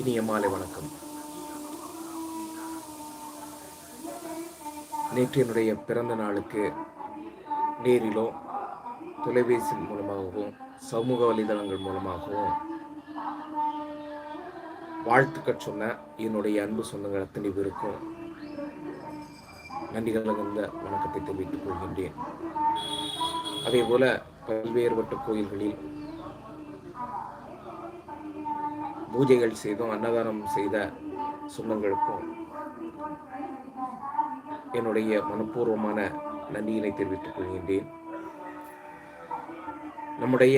இனிய மாலை வணக்கம். நேற்று என்னுடைய பிறந்த நாளுக்கு நேரிலோ தொலைபேசி மூலமாகவும் சமூக வலைதளங்கள் மூலமாகவும் வாழ்த்துக்கள் சொன்ன என்னுடைய அன்பு சொந்தங்கள் அத்தனை பேருக்கும் நன்றி வணக்கத்தை தெரிவித்துக் கொள்கின்றேன். அதே போல பல்வேறுபட்ட கோயில்களில் பூஜைகள் செய்தும் அன்னதானம் செய்த சொந்தங்களுக்கும் என்னுடைய மனப்பூர்வமான நன்றியினை தெரிவித்துக் கொள்கின்றேன். நம்முடைய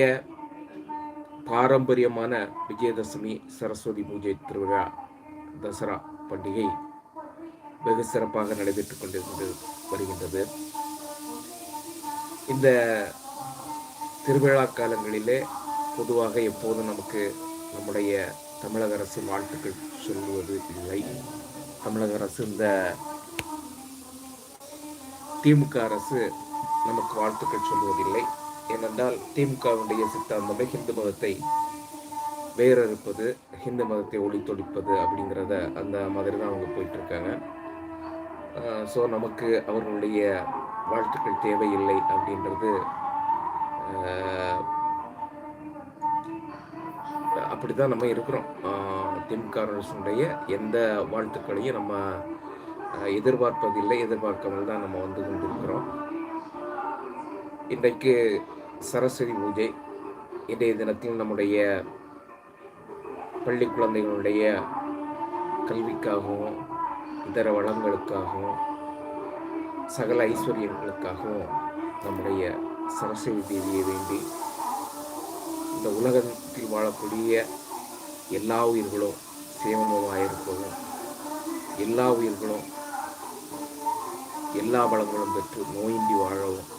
பாரம்பரியமான விஜயதசமி சரஸ்வதி பூஜை திருவிழா தசரா பண்டிகை வெகு சிறப்பாக நடைபெற்றுக் கொண்டிருந்து வருகின்றது. இந்த திருவிழா காலங்களிலே பொதுவாக எப்போதும் நமக்கு நம்முடைய தமிழக அரசு வாழ்த்துக்கள் சொல்லுவது இல்லை. தமிழக அரசு இந்த திமுக அரசு நமக்கு வாழ்த்துக்கள் சொல்வதில்லை ஏனென்றால் திமுகவுடைய சித்தாந்தமே ஹிந்து மதத்தை வேறறுப்பது ஹிந்து மதத்தை ஒளித்தொழிப்பது அப்படிங்கிறத அந்த மாதிரி தான் அவங்க போயிட்டுருக்காங்க. ஸோ நமக்கு அவர்களுடைய வாழ்த்துக்கள் தேவையில்லை அப்படின்றது அப்படி தான் நம்ம இருக்கிறோம். திமுகனுடைய எந்த வாழ்த்துக்களையும் நம்ம எதிர்பார்ப்பதில்லை. எதிர்பார்க்காமல் தான் நம்ம வந்து கொண்டிருக்கிறோம். இன்றைக்கு சரஸ்வதி பூஜை இன்றைய தினத்தில் நம்முடைய பள்ளி குழந்தைகளுடைய கல்விக்காகவும் இதர வளங்களுக்காகவும் சகல ஐஸ்வர்யங்களுக்காகவும் நம்முடைய சரஸ்வதி தேவியை வேண்டி இந்த உலகத்தில் வாழக்கூடிய எல்லா உயிர்களும் சேமமாக இருக்கவும் எல்லா உயிர்களும் எல்லா வளங்களும் பெற்று நோயின்றி வாழவும்.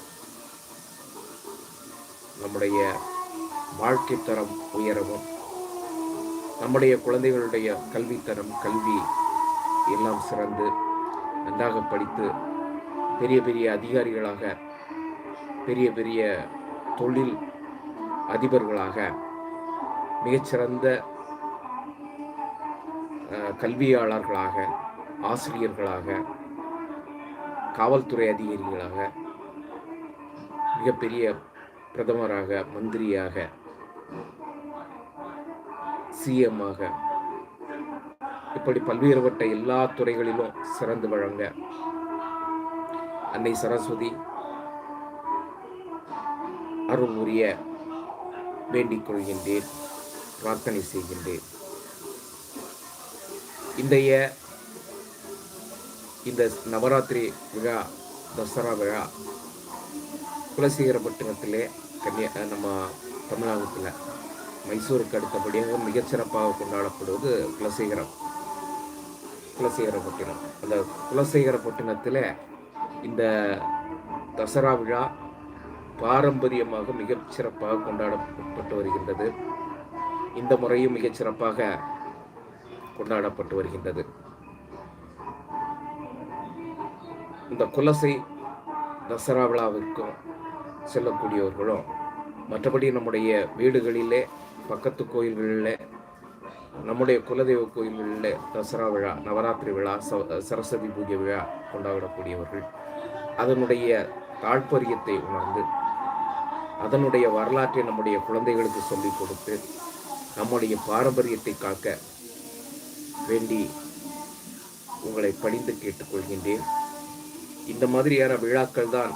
நம்முடைய வாழ்க்கை தரம் உயரவும். நம்முடைய குழந்தைகளுடைய கல்வித்தரம் கல்வி எல்லாம் சிறந்து நன்றாக படித்து பெரிய பெரிய அதிகாரிகளாக பெரிய பெரிய தொழில் அதிபர்களாக மிகச்சிறந்த கல்வியாளர்களாக ஆசிரியர்களாக காவல்துறை அதிகாரிகளாக மிகப்பெரிய பிரதமராக மந்திரியாக சிஎம்மாக இப்படி பல்வேறுபட்ட எல்லா துறைகளிலும் சிறந்து வழங்க அன்னை சரஸ்வதி அருள் உரிய வேண்டிக் கொள்கின்றேன் பிரார்த்தனை செய்கின்றேன். இன்றைய இந்த நவராத்திரி விழா தசரா விழா குலசேகரப்பட்டினத்திலே கன்னியா நம்ம தமிழகத்தில் மைசூருக்கு அடுத்தபடியாக மிகச்சிறப்பாக கொண்டாடப்படுவது குலசேகரம். குலசேகரப்பட்டினம் அந்த குலசேகரப்பட்டினத்தில் இந்த தசரா விழா பாரம்பரியமாக மிகச் சிறப்பாக கொண்டாடப்பட்டு வருகின்றது. இந்த முறையும் மிகச் சிறப்பாக கொண்டாடப்பட்டு வருகின்றது. இந்த குலசை தசரா விழாவிற்கும் செல்லக்கூடியவர்களும் மற்றபடி நம்முடைய வீடுகளிலே பக்கத்து கோயில்களில் நம்முடைய குலதெய்வ கோயில்களில் தசரா விழா நவராத்திரி விழா ச- சரஸ்வதி பூஜை விழா கொண்டாடக்கூடியவர்கள் அதனுடைய தாழ்பரியத்தை உணர்ந்து அதனுடைய வரலாற்றை நம்முடைய குழந்தைகளுக்கு சொல்லிக் கொடுத்து நம்முடைய பாரம்பரியத்தை காக்க வேண்டி உங்களை பணிந்து கேட்டுக்கொள்கின்றேன். இந்த மாதிரியான விழாக்கள் தான்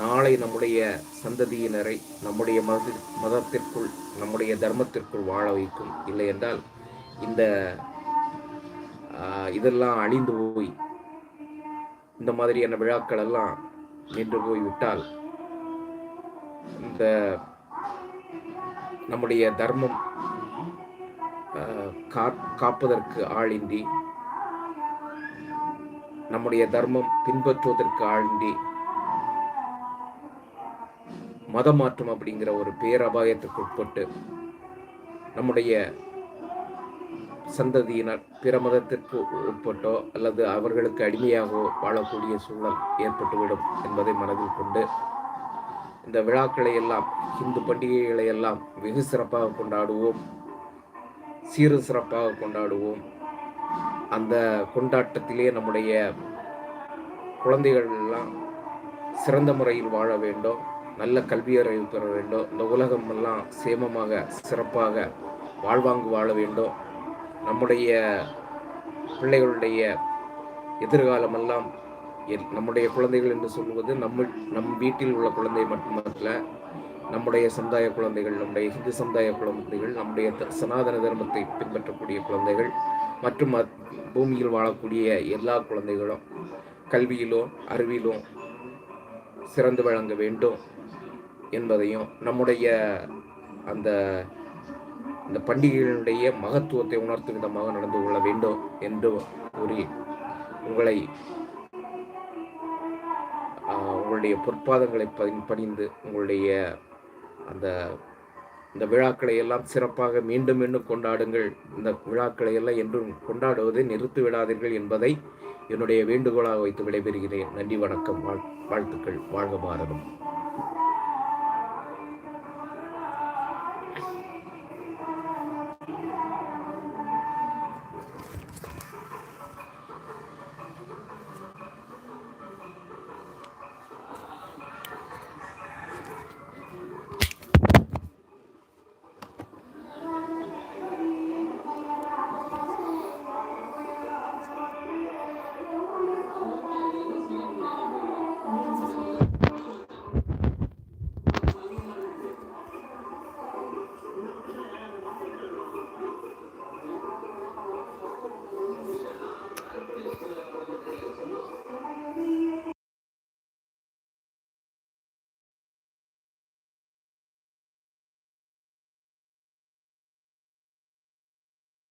நாளை நம்முடைய சந்ததியினரை நம்முடைய மத மதத்திற்குள் நம்முடைய தர்மத்திற்குள் வாழ வைக்கும். இல்லை என்றால் இந்த இதெல்லாம் அழிந்து போய் இந்த மாதிரியான விழாக்கள் எல்லாம் நின்று போய் விட்டால் இந்த நம்முடைய தர்மம் கா- காப்பதற்கு ஆளின்றி நம்முடைய தர்மம் பின்பற்றுவதற்கு ஆளின்றி மதமாற்றம் அப்படிங்கிற ஒரு பேரபாயத்துக்கு உட்பட்டு நம்முடைய சந்ததியினர் பிற மதத்திற்கு உட்பட்டோ அல்லது அவர்களுக்கு அடிமையாகவோ வாழக்கூடிய சூழல் ஏற்பட்டுவிடும் என்பதை மனதில் கொண்டு இந்த விழாக்களை எல்லாம் இந்து பண்டிகைகளை எல்லாம் வெகு சிறப்பாக கொண்டாடுவோம். சீர சிறப்பாக கொண்டாடுவோம். அந்த கொண்டாட்டத்திலே நம்முடைய குழந்தைகள் எல்லாம் சிறந்த முறையில் வாழ வேண்டும். நல்ல கல்வியறிவு பெற வேண்டும். இந்த உலகம் எல்லாம் சேமமாக சிறப்பாக வாழ்வாங்கு வாழ வேண்டும். நம்முடைய பிள்ளைகளுடைய எதிர்காலமெல்லாம் நம்முடைய குழந்தைகள் என்று சொல்லுவது நம்ம நம் வீட்டில் உள்ள குழந்தை மட்டுமல்ல நம்முடைய சமுதாய குழந்தைகள் நம்முடைய இந்து சமுதாய குழந்தைகள் நம்முடைய த- சனாதன தர்மத்தை பின்பற்றக்கூடிய குழந்தைகள் மற்றும் பூமியில் வாழக்கூடிய எல்லா குழந்தைகளும் கல்வியிலும் அறிவிலும் சிறந்து வழங்க வேண்டும் என்பதையும் நம்முடைய அந்த இந்த பண்டிகைகளுடைய மகத்துவத்தை உணர்த்தும் விதமாக நடந்து கொள்ள வேண்டும் என்று கூறி உங்களை உங்களுடைய பொற்பாதங்களை பதி- பணிந்து உங்களுடைய அந்த இந்த விழாக்களை எல்லாம் சிறப்பாக மீண்டும் மீண்டும் கொண்டாடுங்கள். இந்த விழாக்களை எல்லாம் என்றும் கொண்டாடுவதை நிறுத்தி விடாதீர்கள் என்பதை என்னுடைய வேண்டுகோளாக வைத்து விடைபெறுகிறேன். நன்றி வணக்கம் வாழ்- வாழ்த்துக்கள் வாழ்க பாரதம்.